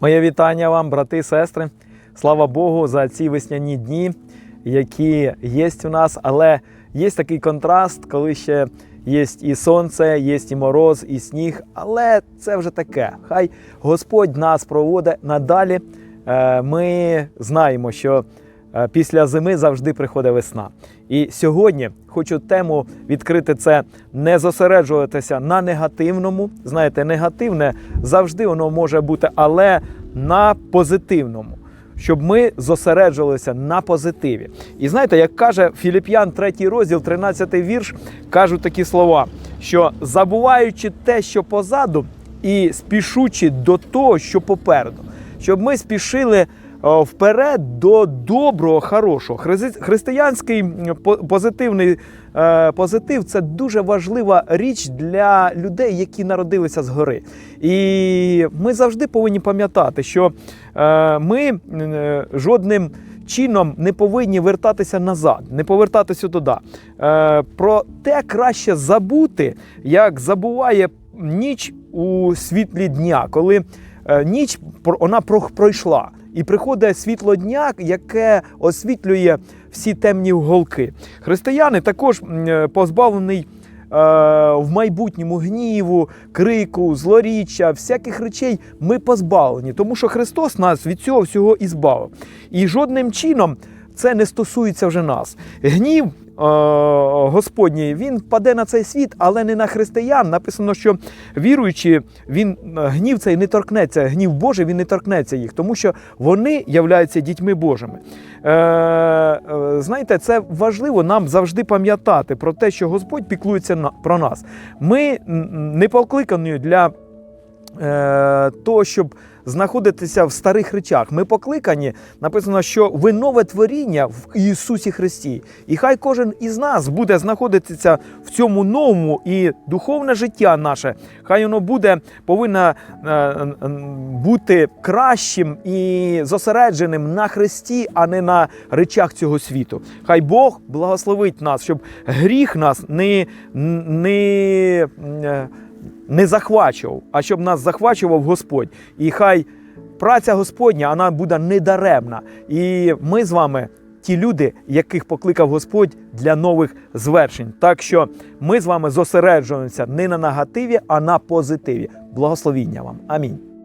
Моє вітання вам, брати сестри. Слава Богу, за ці весняні дні, які є у нас, але є такий контраст, коли ще є і сонце, є і мороз, і сніг. Але це вже таке. Хай Господь нас проводить надалі. Е, Ми знаємо, що після зими завжди приходить весна. І сьогодні хочу тему відкрити це не зосереджуватися на негативному. Знаєте, негативне завжди воно може бути, але на позитивному. Щоб ми зосереджувалися на позитиві. І знаєте, як каже Філіп'ян, 3 розділ, 13 вірш, кажуть такі слова: що забуваючи те, що позаду, і спішучи до того, що попереду, щоб ми спішили вперед до доброго, хорошого. Християнський позитивний е, позитив це дуже важлива річ для людей, які народилися згори. І ми завжди повинні пам'ятати, що е, ми е, жодним чином не повинні вертатися назад, не повертатися туди. Е, про те краще забути, як забуває ніч у світлі дня, коли е, ніч про- вона про- пройшла. І приходить світло дня, яке освітлює всі темні голки. Християни також е, позбавлений е, в майбутньому гніву, крику, злоріччя, всяких речей ми позбавлені, тому що Христос нас від цього всього і. І жодним чином це не стосується вже нас. Гнів е, Господній він паде на цей світ, але не на християн. Написано, що віруючи, він е, гнів цей не торкнеться. Гнів Божий він не торкнеться їх, тому що вони являються дітьми Божими. Е, е, знаєте, це важливо нам завжди пам'ятати про те, що Господь піклується про нас. Ми не покликані для е, того, щоб знаходитися в старих речах. Ми покликані, написано, що ви нове творіння в Ісусі Христі. І хай кожен із нас буде знаходитися в цьому новому і духовне життя наше, хай воно буде повинно е, е, бути кращим і зосередженим на Христі, а не на речах цього світу. Хай Бог благословить нас, щоб гріх нас не, не, е, не захвачував, а щоб нас захвачував Господь. І хай праця Господня вона буде недаремна. І ми з вами. Ті люди, яких покликав Господь для нових звершень. Так що ми з вами зосереджуємося не на негативі, а на позитиві. Благословіння вам. Амінь.